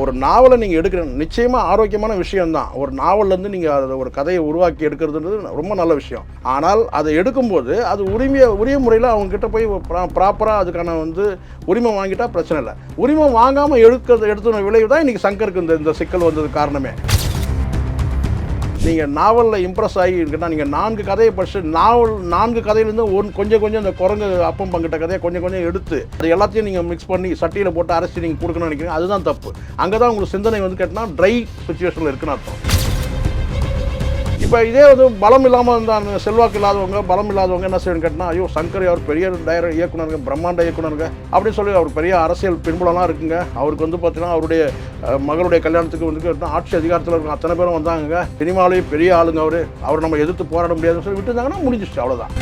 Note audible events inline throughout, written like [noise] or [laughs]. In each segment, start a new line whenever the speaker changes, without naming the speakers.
ஒரு நாவலை நீங்கள் எடுக்கிற நிச்சயமாக ஆரோக்கியமான விஷயம்தான். ஒரு நாவல்லேருந்து நீங்கள் அதை ஒரு கதையை உருவாக்கி எடுக்கிறதுன்றது ரொம்ப நல்ல விஷயம். ஆனால் அதை எடுக்கும்போது அது உரிமையை உரிய முறையில் அவங்கக்கிட்ட போய் ப்ராப்பராக அதுக்கான வந்து உரிமை வாங்கிட்டால் பிரச்சனை இல்லை. உரிமை வாங்காமல் எடுக்கிறது எடுத்துன விளைவு தான் இன்றைக்கி சங்கருக்கு இந்த இந்த சிக்கல் வந்தது காரணமே. நீங்கள் நாவலில் இம்ப்ரெஸ் ஆகி இருக்குன்னா நீங்கள் நான்கு கதையை படிச்சு நாவல் நான்கு கதையிலேருந்து ஒன் கொஞ்சம் கொஞ்சம் இந்த குரங்கு அப்பம் பங்கிட்ட கதையை கொஞ்சம் கொஞ்சம் எடுத்து அது எல்லாத்தையும் நீங்கள் மிக்ஸ் பண்ணி சட்டியில் போட்டு அரைச்சி நீங்கள் கொடுக்கணும்னு நினைக்கிறீங்க அதுதான் தப்பு. அங்கே தான் உங்களுக்கு சிந்தனை வந்து கேட்டால் ட்ரை சுச்சுவேஷனில் இருக்குன்னு அர்த்தம். இப்போ இதே வந்து பலம் இல்லாமல் இருந்தாங்க செல்வாக்கு இல்லாதவங்க பலம் இல்லாதவங்க என்ன செய்யணும் கேட்டால் ஐயோ சங்கர் அவர் பெரிய டைர இயக்குனருங்க பிரம்மாண்ட இயக்குனருங்க அப்படின்னு சொல்லி அவர் பெரிய அரசியல் பின்புலம்லாம் இருக்குங்க. அவருக்கு வந்து பார்த்தீங்கன்னா அவருடைய மகளுடைய கல்யாணத்துக்கு வந்து ஆட்சி அதிகாரத்தில் இருக்க அத்தனை பேரும் வந்தாங்க சினிமாலேயும் பெரிய ஆளுங்க அவர். அவர் நம்ம எதிர்த்து போராட முடியாதுன்னு சொல்லி விட்டுருந்தாங்கன்னா முடிஞ்சிச்சு அவ்வளோதான்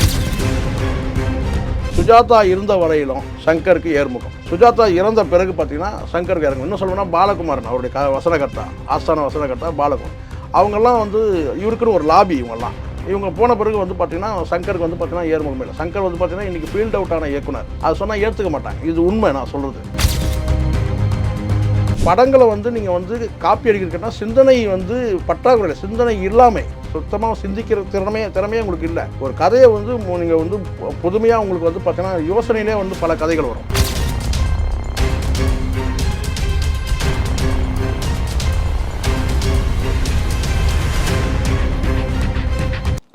சுஜாதா இருந்த வரையிலும் சங்கருக்கு ஏர்முகம் சுஜாதா இறந்த பிறகு பார்த்தீங்கன்னா சங்கருக்கு இறங்கும். இன்னும் சொல்லணும்னா பாலகுமாரன் அவருடைய க வசனகர்த்தா ஆஸ்தான வசனகர்த்தா பாலகுமார் அவங்கெல்லாம் வந்து இவருக்குன்னு ஒரு லாபி இவங்கெல்லாம். இவங்க போன பிறகு வந்து பார்த்தீங்கன்னா சங்கருக்கு வந்து பார்த்தீங்கன்னா ஏர்முகம் சங்கர் வந்து பார்த்தீங்கன்னா இன்றைக்கி ஃபீல்ட் அவுட் ஆன இயக்குனர். அதை சொன்னால் ஏற்றுக்க மாட்டாங்க. இது உண்மை நான் சொல்கிறது படங்களை வந்து நீங்கள் வந்து காப்பி அடிக்கிறதுக்குன்னா சிந்தனை வந்து பற்றாக்குறை சிந்தனை இல்லாமல் சுத்தமாக சிந்திக்கிற திறமையே திறமையே உங்களுக்கு இல்லை. ஒரு கதையை வந்து நீங்கள் வந்து புதுமையாக உங்களுக்கு வந்து பார்த்தீங்கன்னா யோசனையிலே வந்து பல கதைகள் வரும்.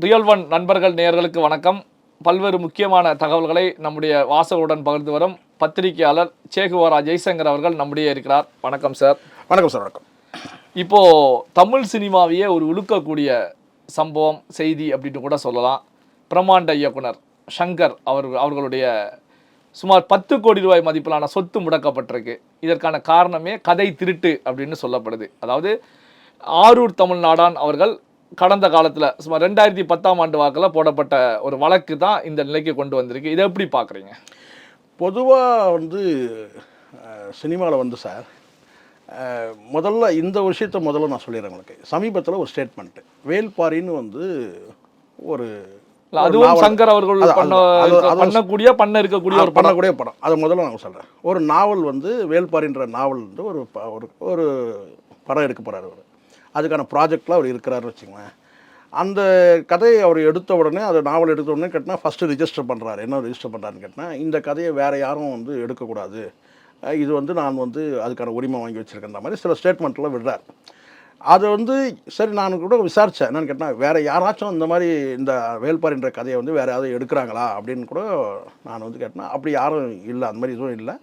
ரியல் ஒன் நண்பர்கள் நேயர்களுக்கு வணக்கம். பல்வேறு முக்கியமான தகவல்களை நம்முடைய வாசகருடன் பகிர்ந்து வரும் பத்திரிகையாளர் சேகுவாரா ஜெய்சங்கர் அவர்கள் நம்முடைய இருக்கிறார். வணக்கம் சார்.
வணக்கம் சார் வணக்கம்.
இப்போ தமிழ் சினிமாவையே ஒரு உழுக்கக்கூடிய சம்பவம் செய்தி அப்படின்னு கூட சொல்லலாம். பிரம்மாண்ட இயக்குனர் சங்கர் அவர் அவர்களுடைய சுமார் பத்து கோடி ரூபாய் மதிப்பிலான சொத்து முடக்கப்பட்டிருக்கு. இதற்கான காரணமே கதை திருட்டு அப்படின்னு சொல்லப்படுது. அதாவது ஆரூர் தமிழ்நாடான் அவர்கள் கடந்த காலத்தில் சுமார் ரெண்டாயிரத்தி பத்தாம் ஆண்டு வாக்கில் போடப்பட்ட ஒரு வழக்கு தான் இந்த நிலைக்கு கொண்டு வந்திருக்கு. இதை எப்படி பார்க்குறீங்க?
பொதுவாக வந்து சினிமாவில் வந்து சார் முதல்ல இந்த விஷயத்த முதல்ல நான் சொல்லிடுறேன் உங்களுக்கு. சமீபத்தில் ஒரு ஸ்டேட்மெண்ட்டு வேல்பாரின்னு வந்து ஒரு
அதுவும் சங்கர் அவர்கள் பண்ணக்கூடிய பண்ண இருக்கக்கூடிய ஒரு
பண்ணக்கூடிய படம். அதை முதல்ல நான் சொல்கிறேன் ஒரு நாவல் வந்து வேல்பாரின்ற நாவல் வந்து ஒரு ஒரு ஒரு படம் எடுக்க போகிறார் அவர். அதுக்கான ப்ராஜெக்டில் அவர் இருக்கிறாருன்னு வச்சுங்களேன் அந்த கதையை அவர் எடுத்த உடனே அது நாவல் எடுத்த உடனே கேட்டால் ஃபஸ்ட்டு ரிஜிஸ்டர் பண்ணுறாரு என்ன ரிஜிஸ்டர் பண்ணுறாருன்னு கேட்டால் இந்த கதையை வேறு யாரும் வந்து எடுக்கக்கூடாது. இது வந்து நான் வந்து அதுக்கான உரிமை வாங்கி வச்சுருக்கேன்ற மாதிரி சில ஸ்டேட்மெண்ட்லாம் விடுறார். அதை வந்து சரி நான் கூட விசாரித்தேன் என்னன்னு கேட்டால் வேறு யாராச்சும் இந்த மாதிரி இந்த வேல்பாரின்ற கதையை வந்து வேறு யாராவது எடுக்கிறாங்களா அப்படின்னு கூட நான் வந்து கேட்டேன் அப்படி யாரும் இல்லை. அந்த மாதிரி எதுவும் இல்லை.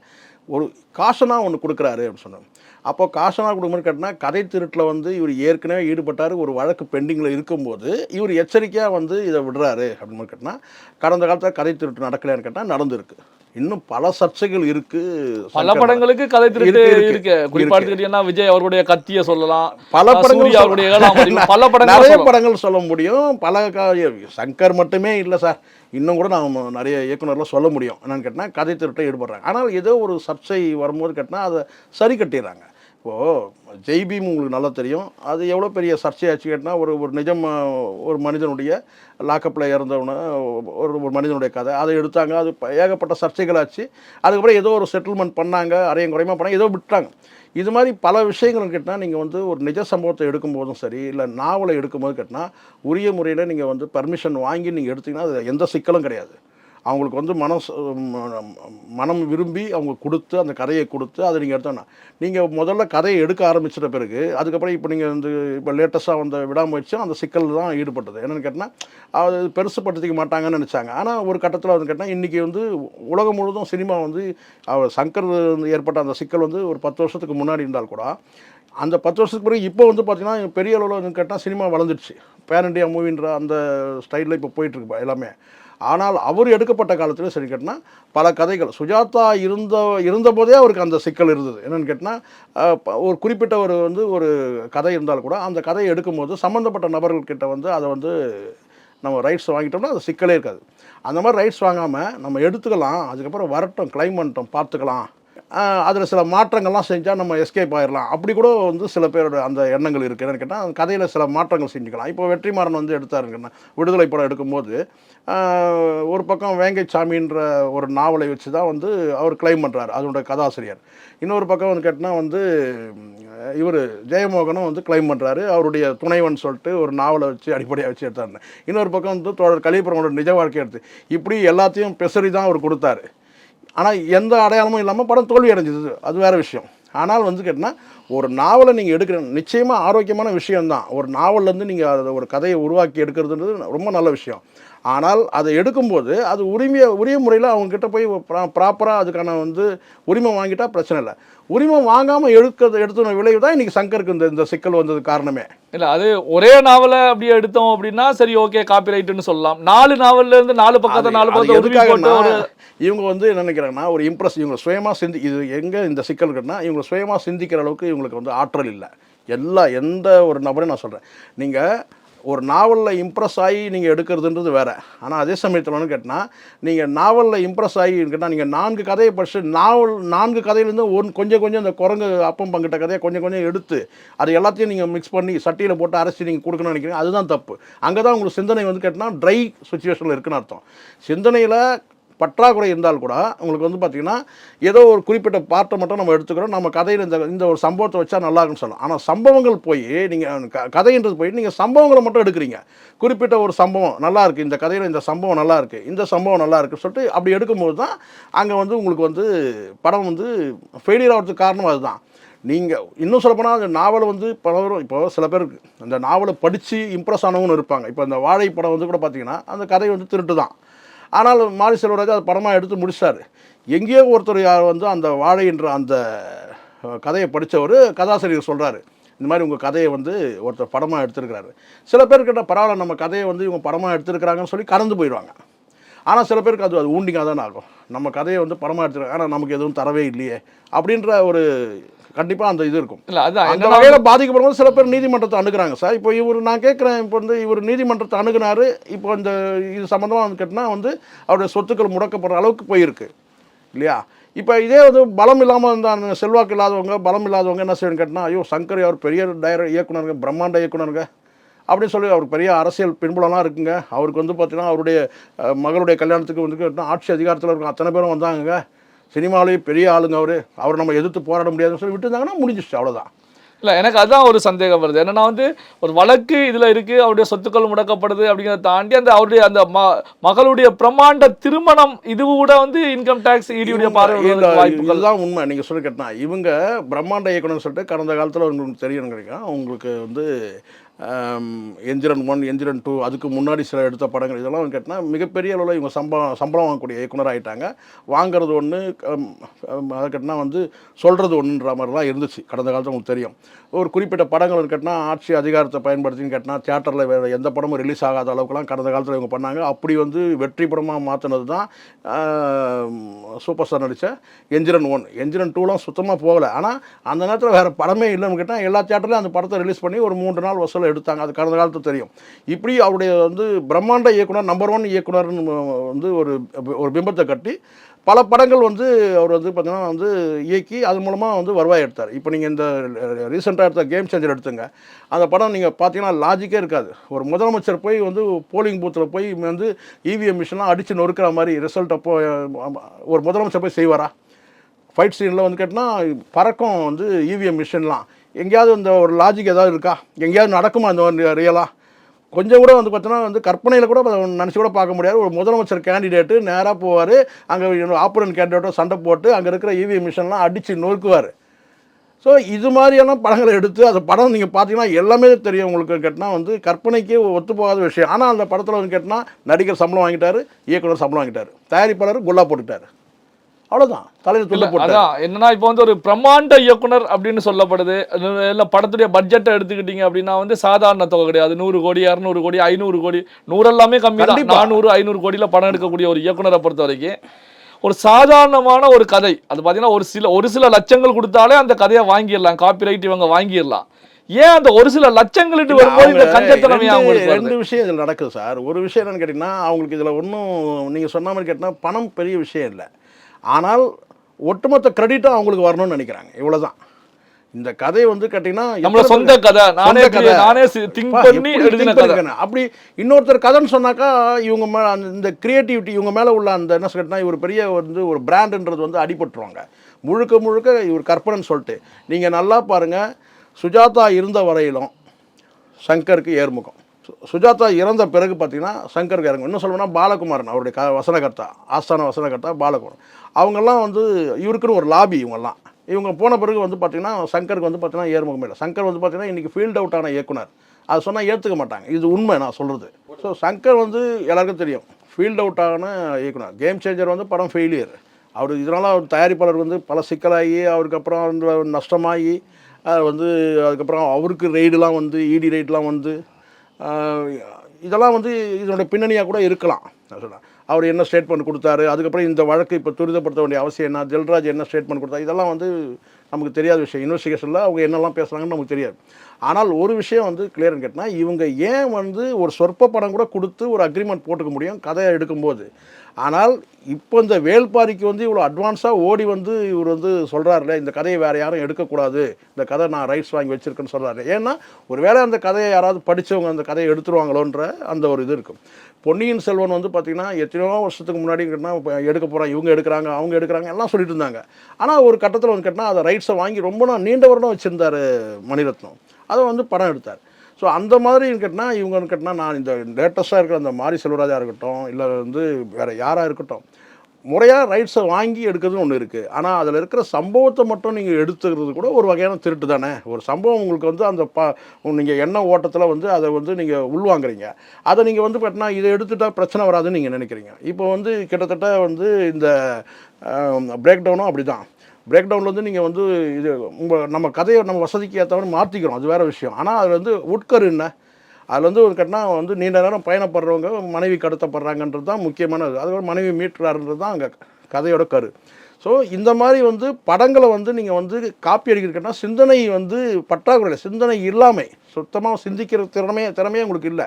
ஒரு காசனாக ஒன்று கொடுக்குறாரு அப்படின்னு சொன்னேன் அப்போ காசனாக கொடுக்கும்போது கேட்டால் கதை திருட்டில் வந்து இவர் ஏற்கனவே ஈடுபட்டார் ஒரு வழக்கு பெண்டிங்கில் இருக்கும்போது இவர் எச்சரிக்கையாக வந்து இதை விடுறாரு அப்படின்னு கேட்டால் கடந்த காலத்தில் கதை திருட்டு நடக்கலைன்னு கேட்டால் நடந்திருக்கு. இன்னும் பல சர்ச்சைகள் இருக்குது
பல படங்களுக்கு கதை திருட்டு
இருக்கு, இருக்கு.
இருக்கு. குறிப்பா
இருக்கு.
விஜய் அவருடைய கத்திய சொல்லலாம்.
பல படங்கள்
அவருடைய பல [laughs] படங்கள்
நிறைய. படங்கள் சொல்ல முடியும். பல சங்கர் மட்டுமே இல்லை சார். இன்னும் கூட நான் நிறைய இயக்குனர்லாம் சொல்ல முடியும். என்னன்னு கேட்டால் கதை திருட்டை ஈடுபடுறாங்க. ஆனால் ஏதோ ஒரு சர்ச்சை வரும்போது கேட்டால் அதை சரி கட்டிடுறாங்க. இப்போது ஜெய்பீம் உங்களுக்கு நல்லா தெரியும். அது எவ்வளோ பெரிய சர்ச்சையாச்சு கேட்டால் ஒரு ஒரு நிஜம் ஒரு மனிதனுடைய லாக்கப்பில் இறந்தவன ஒரு ஒரு மனிதனுடைய கதை. அதை எடுத்தாங்க. அது ஏகப்பட்ட சர்ச்சைகளாச்சு அதுக்கப்புறம் ஏதோ ஒரு செட்டில்மெண்ட் பண்ணாங்க. அரையும் குறையமாக பண்ணாங்க. ஏதோ விட்டாங்க இது மாதிரி பல விஷயங்கள் கேட்டால் நீங்கள் வந்து ஒரு நிஜ சம்பவத்தை எடுக்கும்போதும் சரி இல்லை நாவலை எடுக்கும்போது கேட்டால் உரிய முறையில் நீங்கள் வந்து பர்மிஷன் வாங்கி நீங்கள் எடுத்தீங்கன்னா அது எந்த சிக்கலும் கிடையாது. அவங்களுக்கு வந்து மனம் மனம் விரும்பி அவங்க கொடுத்து அந்த கதையை கொடுத்து அதை நீங்கள் எடுத்தோன்னா நீங்கள் முதல்ல கதையை எடுக்க ஆரம்பிச்சிட்ட பிறகு அதுக்கப்புறம் இப்போ நீங்கள் வந்து இப்போ லேட்டஸ்ட்டாக வந்த விடாமுயற்சி அந்த சிக்கல் தான் ஈடுபட்டது. என்னென்னு கேட்டால் அது பெருசுப்படுத்திக்க மாட்டாங்கன்னு நினச்சாங்க. ஆனால் ஒரு கட்டத்தில் வந்து கேட்டால் இன்றைக்கி வந்து உலகம் முழுவதும் சினிமா வந்து அவர் சங்கர் வந்து ஏற்பட்ட அந்த சிக்கல் வந்து ஒரு பத்து வருஷத்துக்கு முன்னாடி இருந்தால் கூட அந்த பத்து வருஷத்துக்கு பிறகு இப்போ வந்து பார்த்திங்கன்னா பெரிய அளவில் வந்து கேட்டால் சினிமா வளர்ந்துடுச்சு. பேன் இண்டியா மூவின்ற அந்த ஸ்டைலில் இப்போ போயிட்டுருக்கு எல்லாமே. ஆனால் அவர் எடுக்கப்பட்ட காலத்தில் சரி கேட்டால் பல கதைகள். சுஜாதா இருந்த இருந்தபோதே அவருக்கு அந்த சிக்கல் இருந்தது. என்னென்னு கேட்டால் ஒரு குறிப்பிட்ட ஒரு வந்து ஒரு கதை இருந்தால் கூட அந்த கதையை எடுக்கும்போது சம்மந்தப்பட்ட நபர்கள்கிட்ட வந்து அதை வந்து நம்ம ரைட்ஸ் வாங்கிட்டோம்னா அது சிக்கலே இருக்காது. அந்த மாதிரி ரைட்ஸ் வாங்காமல் நம்ம எடுத்துக்கலாம் அதுக்கப்புறம் வரட்டும் கிளைம் பண்ணிட்டோம் பார்த்துக்கலாம். அதில் சில மாற்றங்கள்லாம் செஞ்சால் நம்ம எஸ்கேப் ஆயிடலாம் அப்படி கூட வந்து சில பேரோட அந்த எண்ணங்கள் இருக்குது கேட்டால் கதையில் சில மாற்றங்கள் செஞ்சுக்கலாம். இப்போ வெற்றிமாறன் வந்து எடுத்தாருங்கன்னா விடுதலை படம் எடுக்கும்போது ஒரு பக்கம் வேங்கை சாமின்ற ஒரு நாவலை வச்சு தான் வந்து அவர் கிளைம் பண்ணுறாரு அதனுடைய கதாசிரியர். இன்னொரு பக்கம் வந்து கேட்டால் வந்து இவர் ஜெயமோகனும் வந்து கிளைம் பண்ணுறாரு அவருடைய துணைவன் சொல்லிட்டு ஒரு நாவலை வச்சு அடிப்படையாக வச்சு எடுத்தாருன்னு இன்னொரு பக்கம் வந்து தொடர் கலிபுரமோட நிஜ வாழ்க்கை எடுத்து இப்படி எல்லாத்தையும் பெசரி தான் அவர் கொடுத்தாரு. ஆனால் எந்த அடையாளமும் இல்லாமல் படம் தோல்வி அடைஞ்சது அது வேறு விஷயம். ஆனால் வந்து கேட்டால் ஒரு நாவலை நீங்கள் எடுக்கிற நிச்சயமாக ஆரோக்கியமான விஷயம்தான். ஒரு நாவல்லேருந்து நீங்கள் அதை ஒரு கதையை உருவாக்கி எடுக்கிறதுன்றது ரொம்ப நல்ல விஷயம். ஆனால் அதை எடுக்கும்போது அது உரிமையை உரிய முறையில் அவங்கக்கிட்ட போய் ப்ராப்பராக அதுக்கான வந்து உரிமை வாங்கிட்டா பிரச்சனை இல்லை. உரிமை வாங்காமல் எடுக்கிறது எடுத்துன விளைவு தான் இன்றைக்கி சங்கருக்கு இந்த இந்த சிக்கல் வந்தது காரணமே.
இல்ல அது ஒரே நாவலை அப்படியே எடுத்தோம் அப்படின்னா சரி ஓகே காப்பி ரைட்டுன்னு சொல்லலாம். நாலு நாவல்ல இருந்து நாலு பக்கத்தை நாலு பக்கத்தை
இவங்க வந்து என்ன நினைக்கிறாங்கன்னா ஒரு இம்ப்ரெஸ் இவங்க சுயமாக சிந்தி இது எங்கே இந்த சிக்கல் இருக்குன்னா இவங்க சுயமாக சிந்திக்கிற அளவுக்கு இவங்களுக்கு வந்து ஆற்றல் இல்லை. எல்லா எந்த ஒரு நபரையும் நான் சொல்கிறேன் நீங்கள் ஒரு நாவலில் இம்ப்ரெஸ் ஆகி நீங்கள் எடுக்கிறதுன்றது வேறு. ஆனால் அதே சமயத்தில் வந்து கேட்டால் நீங்கள் நாவலில் இம்ப்ரெஸ் ஆகி கேட்டால் நீங்கள் நான்கு கதையை படிச்சு நாவல் நான்கு கதையிலேருந்து ஒன் கொஞ்சம் கொஞ்சம் இந்த குரங்கு அப்பம் பங்கிட்ட கதையை கொஞ்சம் கொஞ்சம் எடுத்து அது எல்லாத்தையும் நீங்கள் மிக்ஸ் பண்ணி சட்டியில் போட்டு அரைச்சி நீங்கள் கொடுக்கணும்னு நினைக்கிறீங்க அதுதான் தப்பு. அங்கே தான் உங்களுக்கு சிந்தனை வந்து கேட்டால் ட்ரை சுச்சுவேஷனில் இருக்குன்னு அர்த்தம். சிந்தனையில் பற்றாக்குறை இருந்தால் கூட உங்களுக்கு வந்து பார்த்திங்கன்னா ஏதோ ஒரு குறிப்பிட்ட பார்ட்டை மட்டும் நம்ம எடுத்துக்கிறோம். நம்ம கதையில் இந்த இந்த ஒரு சம்பவத்தை வச்சா நல்லா சொல்லலாம். ஆனால் சம்பவங்கள் போய் நீங்கள் க கதைன்றது போய் நீங்கள் சம்பவங்களை மட்டும் எடுக்கிறீங்க. குறிப்பிட்ட ஒரு சம்பவம் நல்லா இருக்குது இந்த கதையில் இந்த சம்பவம் நல்லா இருக்குது இந்த சம்பவம் நல்லா இருக்குன்னு சொல்லிட்டு அப்படி எடுக்கும்போது தான் அங்கே வந்து உங்களுக்கு வந்து படம் வந்து ஃபெயிலியர் ஆகிறதுக்கு காரணம் அதுதான். நீங்கள் இன்னும் சொல்லப்போனால் அந்த நாவலை வந்து பலரும் இப்போ சில பேருக்கு அந்த நாவலை படித்து இம்ப்ரெஸ் ஆனவங்கன்னு இருப்பாங்க. இப்போ அந்த வாழை படம் வந்து கூட பார்த்தீங்கன்னா அந்த கதை வந்து திருட்டு தான். ஆனால் மாரி செல்வராஜ் அது படமாக எடுத்து முடிச்சார். எங்கேயோ ஒருத்தர் யார் வந்து அந்த வாழை என்ற அந்த கதையை படித்தவர் கதாசிரியர் சொல்கிறாரு இந்த மாதிரி உங்கள் கதையை வந்து ஒருத்தர் படமாக எடுத்திருக்கிறாரு. சில பேர்கிட்ட பரவாயில்ல நம்ம கதையை வந்து இவங்க படமாக எடுத்திருக்கிறாங்கன்னு சொல்லி கடந்து போயிடுவாங்க. ஆனால் சில பேருக்கு அது அது ஊண்டிங்காக தானே ஆகும். நம்ம கதையை வந்து படமாக எடுத்துருக்காங்க ஆனால் நமக்கு எதுவும் தரவே இல்லையே அப்படின்ற ஒரு கண்டிப்பாக அந்த இது இருக்கும்.
இல்ல அதான்
அந்த வகையில் பாதிக்கப்படும்போது சில பேர் நீதிமன்றத்தை அணுகுறாங்க. சார் இப்போ இவர் நான் கேட்குறேன் இப்போ வந்து இவர் நீதிமன்றத்தை அணுகுனாரு இப்போ இந்த இது சம்மந்தமாக வந்து கேட்டால் வந்து அவருடைய சொத்துக்கள் முடக்கப்படுற அளவுக்கு போயிருக்கு. இல்லையா? இப்போ இதே வந்து பலம் இல்லாமல் இருந்தாங்க செல்வாக்கு இல்லாதவங்க பலம் இல்லாதவங்க என்ன செய்யணும்னு கேட்டால் ஐயோ சங்கர் அவர் பெரிய டைர இயக்குனருங்க பிரம்மாண்ட இயக்குனருங்க அப்படின்னு சொல்லி அவர் பெரிய அரசியல் பின்புலம்லாம் இருக்குங்க. அவருக்கு வந்து பார்த்தீங்கன்னா அவருடைய மகளுடைய கல்யாணத்துக்கு வந்து ஆட்சி அதிகாரத்தில் இருக்கும் அத்தனை பேரும் வந்தாங்க சினிமாவிலேயே பெரிய ஆளுங்க அவர் அவர் நம்ம எதிர்த்து போராட முடியாதுன்னு சொல்லி விட்டுருந்தாங்கன்னா முடிஞ்சிச்சு அவ்வளோதான்
இல்ல எனக்கு அதான் ஒரு சந்தேகம் வருது. என்னன்னா வந்து ஒரு வழக்கு இதுல இருக்கு அவருடைய சொத்துக்கள் முடக்கப்படுது அப்படிங்கிறத தாண்டி அந்த அவருடைய அந்த ம- மகளுடைய பிரமாண்ட திருமணம் இது கூட வந்து இன்கம் டாக்ஸ் ஈடியுடைய வாய்ப்புகள்.
இதுதான் உண்மை. நீங்கள் சொல்லி கேட்டா இவங்க பிரம்மாண்ட இயக்குனர்னு சொல்லிட்டு கடந்த காலத்தில் உங்களுக்கு தெரியும் கிடைக்கும் உங்களுக்கு வந்து எந்திரன் ஒன் எந்திரன் டூ அதுக்கு முன்னாடி சில எடுத்த படங்கள் இதெல்லாம் கேட்டால் மிகப்பெரிய அளவில் இவங்க சம்பளம் சம்பளம் வாங்கக்கூடிய இயக்குனர் ஆகிட்டாங்க வாங்குறது ஒன்று அதை கேட்டால் வந்து சொல்கிறது ஒன்றுன்ற மாதிரிலாம் இருந்துச்சு. கடந்த காலத்தில் உங்களுக்கு தெரியும். ஒரு குறிப்பிட்ட படங்கள் கேட்டால் ஆட்சி அதிகாரத்தை பயன்படுத்தின்னு கேட்டால் தியேட்டரில் வேறு எந்த படமும் ரிலீஸ் ஆகாத அளவுக்குலாம் கடந்த காலத்தில் இவங்க பண்ணாங்க. அப்படி வந்து வெற்றி படமாக மாற்றினது தான் சூப்பர் ஸ்டார் நடித்த எந்திரன் ஒன் எந்திரன் டூலாம் சுத்தமாக போகலை. ஆனால் அந்த நேரத்தில் வேறு படமே இல்லைன்னு கேட்டால் எல்லா தியேட்டர்லையும் அந்த படத்தை ரிலீஸ் பண்ணி ஒரு மூன்று நாள் வசூல் எடுத்தாங்க. அது கடந்த காலத்தில் தெரியும். இப்படி அவருடைய வந்து பிரம்மாண்ட இயக்குனர் நம்பர் ஒன் இயக்குனர்னு வந்து ஒரு ஒரு பிம்பத்தை கட்டி பல படங்கள் வந்து அவர் வந்து பார்த்தீங்கன்னா வந்து இயக்கி அது மூலமாக வந்து வருவாய் எடுத்தார். இப்போ நீங்கள் இந்த ரீசெண்டாக எடுத்த கேம் சேஞ்சர் எடுத்துங்க. அந்த படம் நீங்கள் பார்த்தீங்கன்னா லாஜிக்கே இருக்காது. ஒரு முதலமைச்சர் போய் வந்து போலிங் பூத்தில் போய் வந்து இவிஎம் மிஷின்லாம் அடித்து நொறுக்கிற மாதிரி ரிசல்ட் அப்போ ஒரு முதலமைச்சர் போய் செய்வாரா? ஃபைட் சீனில் வந்து கேட்டால் பறக்கும் வந்து இவிஎம் மிஷின்லாம் எங்கேயாவது இந்த ஒரு லாஜிக் ஏதாவது இருக்கா? எங்கேயாவது நடக்குமா அந்த ரியலாக கொஞ்சம் கூட வந்து பார்த்தோன்னா வந்து கற்பனையில் கூட நினச்சி கூட பார்க்க முடியாது. ஒரு முதலமைச்சர் கேண்டிடேட்டு நேராக போவார் அங்கே ஆப்பரன் கேண்டிடேட்டோ சண்டை போட்டு அங்கே இருக்கிற இவிஎம் மிஷின்லாம் அடித்து நொறுக்குவார். ஸோ இது மாதிரியான படங்களை எடுத்து அந்த படம் நீங்கள் பார்த்தீங்கன்னா எல்லாமே தெரியும் உங்களுக்கு கேட்டால் வந்து கற்பனைக்கே ஒத்து போகாத விஷயம். ஆனால் அந்த படத்தில் வந்து கேட்டால் நடிகர் சம்பளம் வாங்கிட்டார் இயக்குனர் சம்பளம் வாங்கிட்டார் தயாரிப்பாளர் குல்லா போட்டுட்டார். அவ்வளோதான் தலையில் துள்ள
அதான். என்னன்னா இப்போ வந்து ஒரு பிரம்மாண்ட இயக்குனர் அப்படின்னு சொல்லப்படுது. இல்லை படத்துடைய பட்ஜெட்டை எடுத்துக்கிட்டீங்க அப்படின்னா வந்து சாதாரண தொகை கிடையாது. நூறு கோடி இரநூறு கோடி ஐநூறு கோடி நூறு எல்லாமே கம்மி தான். நானூறு ஐநூறு கோடியில படம் எடுக்கக்கூடிய ஒரு இயக்குனரை பொறுத்த வரைக்கும் ஒரு சாதாரணமான ஒரு கதை. அது பார்த்தீங்கன்னா ஒரு சில ஒரு சில லட்சங்கள் கொடுத்தாலே அந்த கதையை வாங்கிடலாம். காப்பிரைட் இவங்க வாங்கிடலாம். ஏன் அந்த ஒரு சில லட்சங்களிட்டு வரும்போது இந்த கஞ்சத்தனம்
ரெண்டு- விஷயம் இதில் நடக்குது சார். ஒரு விஷயம் என்னன்னு கேட்டிங்கன்னா அவங்களுக்கு இதில் ஒன்றும் நீங்கள் சொன்ன மாதிரி கேட்டிங்கன்னா பணம் பெரிய விஷயம் இல்லை. ஆனால் ஒட்டுமொத்த கிரெடிட்டும் அவங்களுக்கு வரணும்னு நினைக்கிறாங்க. இவ்வளவுதான். இந்த கதை வந்து கேட்டிங்கன்னா
நம்மள சொந்த கதை. நானே
கதை.
நானே திங்க் பண்ணி எழுதின கதை?
அப்படி இன்னொருத்தர் கதைன்னு சொன்னாக்கா இவங்க மேல அந்த இந்த கிரியேட்டிவிட்டி இவங்க மேல உள்ள அந்த என்ன சொல்லிட்டுனா இவர் பெரிய வந்து ஒரு பிராண்டுன்றது வந்து அடிபட்டுருவாங்க. முழுக்க முழுக்க இவர் கற்பனைன்னு சொல்லிட்டு. நீங்க நல்லா பாருங்க. சுஜாதா இருந்த வரையிலும் சங்கருக்கு ஏர்முகம் சுஜாதா இறந்த பிறகு பார்த்தீங்கன்னா சங்கருக்கு இறங்கும். இன்னும் சொல்லணும்னா பாலகுமாரன் அவருடைய க வசனகர்த்தா ஆஸ்தான வசனகர்த்தா பாலகுமாரன். அவங்கெல்லாம் வந்து இவருக்குன்னு ஒரு லாபி இவங்கெல்லாம். இவங்க போன பிறகு வந்து பார்த்திங்கன்னா சங்கருக்கு வந்து பார்த்தீங்கன்னா ஏர்முகம் இல்லை. சங்கர் வந்து பார்த்தீங்கன்னா இன்றைக்கி ஃபீல்ட் அவுட் ஆன இயக்குனர். அது சொன்னால் ஏற்றுக்க மாட்டாங்க. இது உண்மை நான் சொல்கிறது ஸோ சங்கர் வந்து எல்லாருக்கும் தெரியும். ஃபீல்ட் அவுட் ஆன இயக்குனர். கேம் சேஞ்சர் வந்து படம் ஃபெயிலியர் அவர் இதனால் அவர் தயாரிப்பாளர் வந்து பல சிக்கலாகி அவருக்கு அப்புறம் வந்து நஷ்டமாகி வந்து அதுக்கப்புறம் அவருக்கு ரெய்டுலாம் வந்து இடி ரெய்டெலாம் வந்து இதெல்லாம் வந்து இதனுடைய பின்னணியாக கூட இருக்கலாம். நான் சொல்கிறேன் அவர் என்ன ஸ்டேட்மெண்ட் கொடுத்தாரு அதுக்கப்புறம் இந்த வழக்கு இப்போ துரிதப்படுத்த வேண்டிய அவசியம் என்ன தில்ராஜ் என்ன ஸ்டேட்மெண்ட் கொடுத்தாரு இதெல்லாம் வந்து நமக்கு தெரியாத விஷயம். இன்வெஸ்டிகேஷனில் அவங்க என்னெல்லாம் பேசுகிறாங்கன்னு நமக்கு தெரியாது. ஆனால் ஒரு விஷயம் வந்து கிளியர்னு கேட்டால் இவங்க ஏன் வந்து ஒரு சொற்ப படம் கூட கொடுத்து ஒரு அக்ரிமெண்ட் போட்டுக்க முடியும் கதையை எடுக்கும்போது. ஆனால் இப்போ இந்த வேல்பாரிக்கு வந்து இவ்வளோ அட்வான்ஸாக ஓடி வந்து இவர் வந்து சொல்கிறாருல இந்த கதையை வேறு யாரும் எடுக்கக்கூடாது இந்த கதை நான் ரைட்ஸ் வாங்கி வச்சுருக்கேன்னு சொல்கிறாரு ஏன்னா ஒருவேளை அந்த கதையை யாராவது படித்தவங்க அந்த கதையை எடுத்துருவாங்களோன்ற அந்த ஒரு இது இருக்கும். பொன்னியின் செல்வன் வந்து பார்த்திங்கன்னா எத்தனையோ வருஷத்துக்கு முன்னாடி கேட்டால் எடுக்க போகிறாங்க இவங்க எடுக்கிறாங்க அவங்க எடுக்கிறாங்க எல்லாம் சொல்லிட்டு இருந்தாங்க. ஆனால் ஒரு கட்டத்தில் வந்து கேட்டால் அதை ரைட்ஸ் ரைட்ஸை வாங்கி ரொம்ப நாள் நீண்ட வருடம் வச்சுருந்தார் மணிரத்னம். அதை வந்து படம் எடுத்தார். ஸோ அந்த மாதிரி கேட்டால் இவங்க கேட்டால் நான் இந்த லேட்டஸ்ட்டாக இருக்கிற அந்த மாரி செல்வராஜா இருக்கட்டும் இல்லை வந்து வேறு யாராக இருக்கட்டும் முறையாக ரைட்ஸை வாங்கி எடுக்கிறதுன்னு ஒன்று இருக்குது ஆனால் அதில் இருக்கிற சம்பவத்தை மட்டும் நீங்கள் எடுத்துக்கிறது கூட ஒரு வகையான திருட்டு தானே. ஒரு சம்பவம் உங்களுக்கு வந்து அந்த ப நீங்கள் எண்ண ஓட்டத்தில் வந்து அதை வந்து நீங்கள் உள்வாங்குறீங்க. அதை நீங்கள் வந்து பார்த்தீங்கன்னா இதை எடுத்துட்டால் பிரச்சனை வராதுன்னு நீங்கள் நினைக்கிறீங்க. இப்போ வந்து கிட்டத்தட்ட வந்து இந்த பிரேக் டவுனும் அப்படி தான் பிரேக் டவுனில் வந்து நீங்கள் வந்து இது உங்கள் நம்ம கதையை நம்ம வசதிக்கு ஏற்றவரை மாற்றிக்கிறோம் அது வேறு விஷயம். ஆனால் அது வந்து உட்கரு என்ன? அதில் வந்து ஒரு கட்டினா வந்து நீண்ட நேரம் பயணப்படுறவங்க மனைவி கடத்தப்படுறாங்கன்றது தான் முக்கியமானது. அதுக்கப்புறம் மனைவி மீட்டுறாருன்றது தான் அங்கே கதையோட கரு. ஸோ இந்த மாதிரி வந்து படங்களை வந்து நீங்கள் வந்து காப்பி அடிக்கிறீங்கன்னா சிந்தனை வந்து பற்றாக்குறை சிந்தனை இல்லாமல் சுத்தமாக சிந்திக்கிற திறமையே திறமையே உங்களுக்கு இல்லை.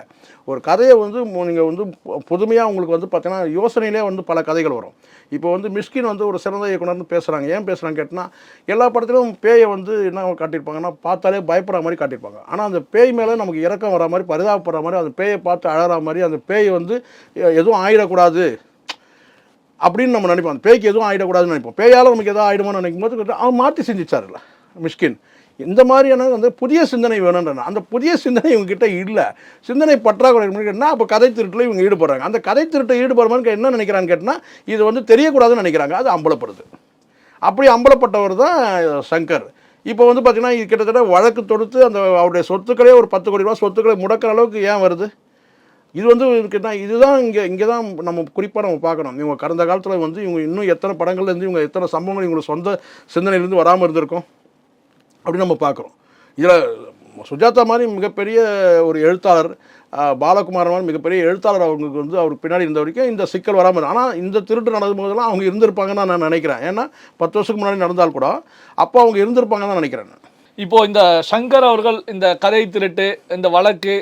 ஒரு கதையை வந்து நீங்கள் வந்து புதுமையாக உங்களுக்கு வந்து பார்த்தீங்கன்னா யோசனையிலே வந்து பல கதைகள் வரும். இப்போ வந்து மிஸ்கின் வந்து ஒரு சிறந்த இயக்குனர்னு பேசுகிறாங்க ஏன் பேசுகிறாங்க கேட்டால் எல்லா படத்திலும் பேயை வந்து என்ன காட்டியிருப்பாங்கன்னா பார்த்தாலே பயப்படுற மாதிரி காட்டியிருப்பாங்க. ஆனால் அந்த பேய் மேலே நமக்கு இறக்கம் வர மாதிரி பரிதாபப்படுற மாதிரி அந்த பேயை பார்த்து அழகிற மாதிரி அந்த பேய் வந்து எதுவும் ஆயிடக்கூடாது. அப்படின்னு நம்ம நினைப்போம். அந்த பேய்க்கு எதுவும் ஆகிடக்கூடாதுன்னு நினைப்போம். பேயால் நமக்கு எதாவது ஆகிடுமோ நினைக்கும் போது அவன் மாற்றி சிந்திச்சார்ல மிஷ்கின். இந்த மாதிரியான வந்து புதிய சிந்தனை வேணும்ன்ற அந்த புதிய சிந்தனை இவங்ககிட்ட இல்லை. சிந்தனை பற்றாக்குறை கேட்டால் அப்போ கதை திருட்டில் இவங்க ஈடுபடுறாங்க. அந்த கதை திருட்டை ஈடுபடுறமான்னு என்ன நினைக்கிறான்னு கேட்டால் இது வந்து தெரியக்கூடாதுன்னு நினைக்கிறாங்க. அது அம்பலப்படுது. அப்படி அம்பலப்பட்டவர் தான் சங்கர். இப்போ வந்து பார்த்திங்கன்னா இது கிட்டத்தட்ட வழக்கு தொடுத்து அந்த அவருடைய சொத்துக்களே ஒரு பத்து கோடி ரூபா சொத்துக்களை முடக்கிற அளவுக்கு ஏன் வருது? இது வந்து இருக்குன்னா இதுதான் இங்கே இங்கே தான் நம்ம குறிப்பாக நம்ம பார்க்கணும். இவங்க கடந்த காலத்தில் வந்து இவங்க இன்னும் எத்தனை படங்கள்லேருந்து இவங்க எத்தனை சம்பவங்கள் இவங்க சொந்த சிந்தனையிலேருந்து வராமல் இருந்திருக்கும் அப்படின்னு நம்ம பார்க்குறோம். இதில் சுஜாதா மாதிரி மிகப்பெரிய ஒரு எழுத்தாளர் பாலகுமார் மாதிரி மிகப்பெரிய எழுத்தாளர் அவங்களுக்கு வந்து அவருக்கு பின்னாடி இருந்த வரைக்கும் இந்த சிக்கல் வராமல் ஆனால் இந்த திருட்டு நடக்கும் போதெல்லாம் அவங்க இருந்திருப்பாங்கன்னு நான் நினைக்கிறேன். ஏன்னா பத்து வருஷத்துக்கு முன்னாடி நடந்தால் கூட அப்போ அவங்க இருந்திருப்பாங்கன்னு தான் நினைக்கிறேன் நான்.
இப்போ இந்த சங்கர் அவர்கள் இந்த கதை திருட்டு இந்த வழக்கு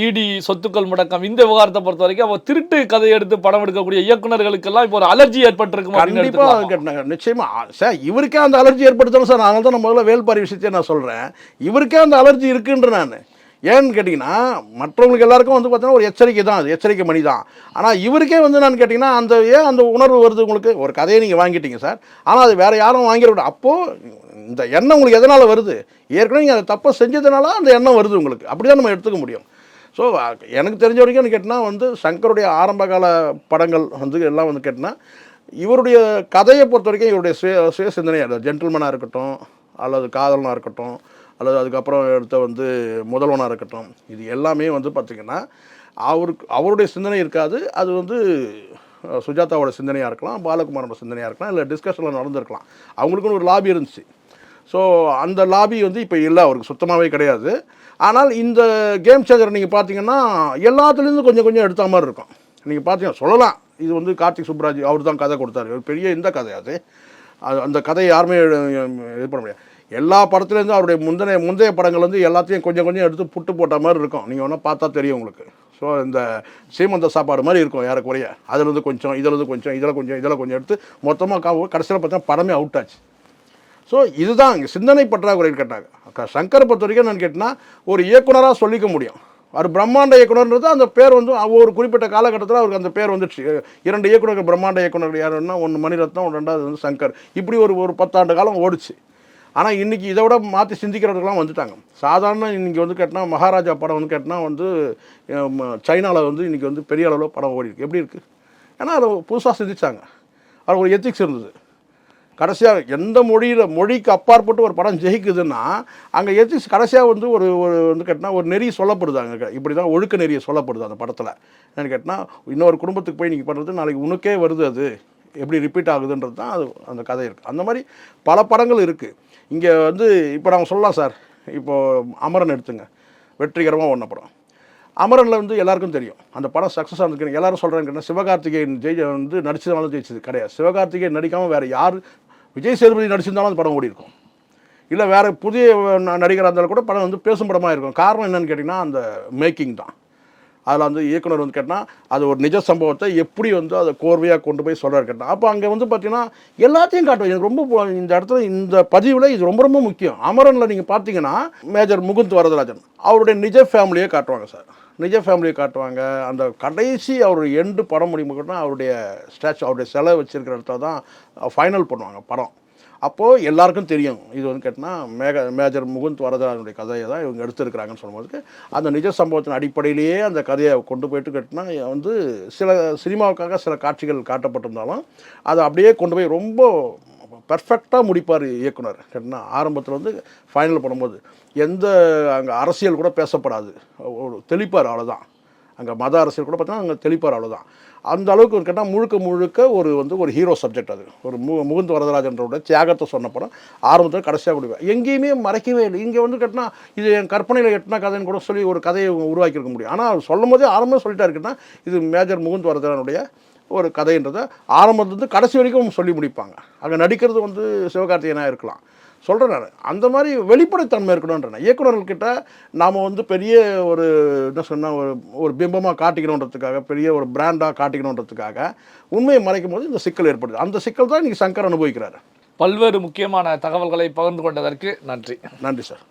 இடி சொத்துக்கள் முடக்கம் இந்த விவகாரத்தை பொறுத்த வரைக்கும் அவ திருட்டு கதை எடுத்து படம் எடுக்கக்கூடிய இயக்குனர்களுக்கெல்லாம் இப்போ ஒரு அலர்ஜி ஏற்பட்டிருக்கும் அப்படின்னு
கண்டிப்பா
எடுத்துக்கலாமா?
கேட்டாங்க நிச்சயமா. ஆ, சார் இவருக்கே அந்த அலர்ஜி ஏற்படுத்தணும் சார். அதனால தான் நான் முதல்ல வேல்பாரி விஷயத்தையே நான் சொல்றேன். இவருக்கே அந்த அலர்ஜி இருக்குன்ற நான். ஏன்னு கேட்டிங்கன்னா மற்றவங்களுக்கு எல்லாருக்கும் வந்து பார்த்தீங்கன்னா ஒரு எச்சரிக்கை தான் அது. எச்சரிக்கை மணி தான். ஆனால் இவருக்கே வந்து நான் கேட்டிங்கன்னா அந்த ஏன் அந்த உணர்வு வருது உங்களுக்கு? ஒரு கதையை நீங்கள் வாங்கிட்டீங்க சார். ஆனால் அது வேறு யாரும் வாங்கிட அப்போது இந்த எண்ணம் உங்களுக்கு எதனால் வருது? ஏற்கனவே நீங்கள் அதை தப்பை செஞ்சதுனால அந்த எண்ணம் வருது உங்களுக்கு. அப்படி தான் நம்ம எடுத்துக்க முடியும். ஸோ எனக்கு தெரிஞ்ச வரைக்கும் கேட்டினா வந்து சங்கருடைய ஆரம்பகால படங்கள் வந்து எல்லாம் வந்து கேட்டினா இவருடைய கதையை பொறுத்த வரைக்கும் இவருடைய சுய சுய சிந்தனையாக இருந்தது ஜென்டில்மனாக இருக்கட்டும் அல்லது காதலனாக இருக்கட்டும் அல்லது அதுக்கப்புறம் எடுத்த வந்து முதல்வனாக இருக்கட்டும் இது எல்லாமே வந்து பார்த்திங்கன்னா அவருக்கு அவருடைய சிந்தனை இருக்காது. அது வந்து சுஜாதாவோட சிந்தனையாக இருக்கலாம் பாலகுமாரோட சிந்தனையாக இருக்கலாம் இல்லை டிஸ்கஷனில் நடந்திருக்கலாம். அவங்களுக்குன்னு ஒரு லாபி இருந்துச்சு. ஸோ அந்த லாபி வந்து இப்போ இல்லை அவருக்கு சுத்தமாகவே கிடையாது. ஆனால் இந்த கேம் சேஞ்சர் நீங்கள் பார்த்தீங்கன்னா எல்லாத்துலேருந்து கொஞ்சம் கொஞ்சம் எடுத்த மாதிரி இருக்கும். நீங்கள் பார்த்தீங்கன்னா சொல்லலாம். இது வந்து கார்த்திக் சுப்ராஜ் அவர் தான் கதை கொடுத்தாரு. ஒரு பெரிய இந்த கதை அது. அது அந்த கதையை யாருமே இது பண்ண முடியாது. எல்லா படத்துலேருந்து அவருடைய முந்தைய முந்தைய படங்கள் வந்து எல்லாத்தையும் கொஞ்சம் கொஞ்சம் எடுத்து புட்டு போட்ட மாதிரி இருக்கும். நீங்கள் வேணால் பார்த்தா தெரியும் உங்களுக்கு. ஸோ இந்த சீமந்த சாப்பாடு மாதிரி இருக்கும் யாருக்குறைய அதுலேருந்து கொஞ்சம் இதுலேருந்து கொஞ்சம் இதில் கொஞ்சம் இதில் கொஞ்சம் எடுத்து மொத்தமாக கடைசியில் பார்த்தா படமே அவுட் ஆச்சு. ஸோ இதுதான் இங்கே சிந்தனை பற்றாக்குறை கேட்டாங்க. அக்கா சங்கரை பொறுத்த வரைக்கும் நான் கேட்டினா ஒரு இயக்குனராக சொல்லிக்க முடியும். அவர் பிரம்மாண்ட இயக்குனர்ன்றது அந்த பேர் வந்து ஒரு குறிப்பிட்ட காலகட்டத்தில் அவருக்கு அந்த பேர் வந்துச்சு இரண்டு இயக்குனர்கள் பிரம்மாண்ட இயக்குனர் யாருன்னா ஒன்று மணிரத்னம் ரெண்டாவது வந்து சங்கர். இப்படி ஒரு ஒரு பத்தாண்டு காலம் ஓடுச்சு. ஆனால் இன்றைக்கி இதை விட மாற்றி சிந்திக்கிறவர்கள்லாம் வந்துட்டாங்க. சாதாரண இன்றைக்கி வந்து கேட்டினா மகாராஜா படம் வந்து கேட்டினா வந்து சைனாவில் வந்து இன்றைக்கி வந்து பெரிய அளவில் படம் ஓடி இருக்கு எப்படி இருக்குது ஏன்னா அதை புதுசாக சிந்திச்சாங்க. அது ஒரு எத்திக்ஸ் இருந்தது. கடைசியாக எந்த மொழியில் மொழிக்கு அப்பாற்பட்டு ஒரு படம் ஜெயிக்குதுன்னா அங்கே எத்திக்ஸ் கடைசியாக வந்து ஒரு ஒரு வந்து கேட்டால் ஒரு நெறி சொல்லப்படுது அங்கே. இப்படி தான் ஒழுக்க நெறியை சொல்லப்படுது அந்த படத்தில். என்னென்னு கேட்டால் இன்னொரு குடும்பத்துக்கு போய் நீங்கள் பண்ணுறது நாளைக்கு உனக்கே வருது அது. எப்படி ரிப்பீட் ஆகுதுன்றது தான் அது அந்த கதை இருக்குது அந்த மாதிரி பல படங்கள் இருக்குது இங்கே வந்து இப்போ நாங்கள் சொல்லலாம் சார். இப்போது அமரன் எடுத்துங்க. வெற்றிகரமாக ஒன்ன படம். அமரனில் வந்து எல்லாருக்கும் தெரியும். அந்த படம் சக்ஸஸ் ஆனதுக்கு எல்லாரும் சொல்கிறாங்க சிவகார்த்திகேயன் ஜெய் வந்து நடிச்சதுனால ஜெயிச்சது கிடையாது. சிவகார்த்திகேயன் நடிக்காமல் வேறு யார் விஜய் சேதுபதி நடிச்சிருந்தாலும் அந்த படம் ஓடி இருக்கும் இல்லை வேறு புதிய ந- நடிகராக இருந்தாலும் கூட படம் வந்து பேசும் படமாக இருக்கும். காரணம் என்னென்னு கேட்டிங்கன்னா அந்த மேக்கிங் தான். அதில் வந்து இயக்குனர் வந்து கேட்டால் அது ஒரு நிஜ சம்பவத்தை எப்படி வந்து அதை கோர்வையாக கொண்டு போய் சொல்கிறார் கேட்டால் அப்போ அங்கே வந்து பார்த்தீங்கன்னா எல்லாத்தையும் காட்டுவோம் எனக்கு ரொம்ப இந்த இடத்துல இந்த பதிவில் இது ரொம்ப ரொம்ப முக்கியம். அமரனில் நீங்கள் பார்த்தீங்கன்னா மேஜர் முகுந்த் வரதராஜன் அவருடைய நிஜ ஃபேமிலியே காட்டுவாங்க சார். நிஜ ஃபேமிலியை காட்டுவாங்க. அந்த கடைசி அவர் எண்டு படம் முடியும் கட்டினா அவருடைய ஸ்டாச்சு அவருடைய செலவு வச்சிருக்கிற இடத்துல தான் ஃபைனல் பண்ணுவாங்க படம். அப்போது எல்லாருக்கும் தெரியும். இது வந்து கேட்டால் மேக மேஜர் முகுந்த் வரதராஜனுடைய கதையை தான் இவங்க எடுத்திருக்கிறாங்கன்னு சொல்லும்போது அந்த நிஜ சம்பவத்தின் அடிப்படையிலேயே அந்த கதையை கொண்டு போயிட்டு கேட்டினா வந்து சில சினிமாவுக்காக சில காட்சிகள் காட்டப்பட்டிருந்தாலும் அதை அப்படியே கொண்டு போய் ரொம்ப பர்ஃபெக்டாக முடிப்பார் இயக்குனர். கேட்டினா ஆரம்பத்தில் வந்து ஃபைனல் பண்ணும்போது எந்த அங்கே அரசியல் கூட பேசப்படாது. ஒரு தெளிப்பார் அவ்வளோதான் அங்கே மத அரசியல் கூட பார்த்தீங்கன்னா அங்கே தெளிப்பார் அவ்வளோதான் அந்த அளவுக்கு கேட்டால் முழுக்க முழுக்க ஒரு வந்து ஒரு ஹீரோ சப்ஜெக்ட் அது. ஒரு மு முகுந்த் வரதராஜன்றோட தியாகத்தை சொன்ன படம். ஆரம்பத்தில் கடைசியாக கொடுப்பேன் எங்கேயுமே மறைக்கவே இல்லை. இங்கே வந்து கேட்டினா இது என் கற்பனையில் எட்டின கதைன்னு கூட சொல்லி ஒரு கதையை உருவாக்கியிருக்க முடியும். ஆனால் சொல்லும் போதே ஆரம்பம் சொல்லிட்டா இருக்குன்னா இது மேஜர் முகுந்த் வரதராஜனுடைய ஒரு கதைன்றதை ஆரம்பத்துலேருந்து கடைசி வரைக்கும் சொல்லி முடிப்பாங்க. அங்கே நடிக்கிறது வந்து சிவகார்த்திகேயனாக இருக்கலாம். சொல்கிறேன் நான். அந்த மாதிரி வெளிப்படைத்தன்மை இருக்கணுன்றேன் இயக்குனர்கள்கிட்ட நாம் வந்து பெரிய ஒரு என்ன சொன்னால் ஒரு ஒரு பிம்பமாக காட்டிக்கணுன்றதுக்காக பெரிய ஒரு பிராண்டாக காட்டிக்கணுன்றதுக்காக உண்மையை மறைக்கும் போது இந்த சிக்கல் ஏற்படுது. அந்த சிக்கல் தான் இன்றைக்கி சங்கர் அனுபவிக்கிறாரு.
பல்வேறு முக்கியமான தகவல்களை பகிர்ந்து கொண்டதற்கு நன்றி.
நன்றி சார்.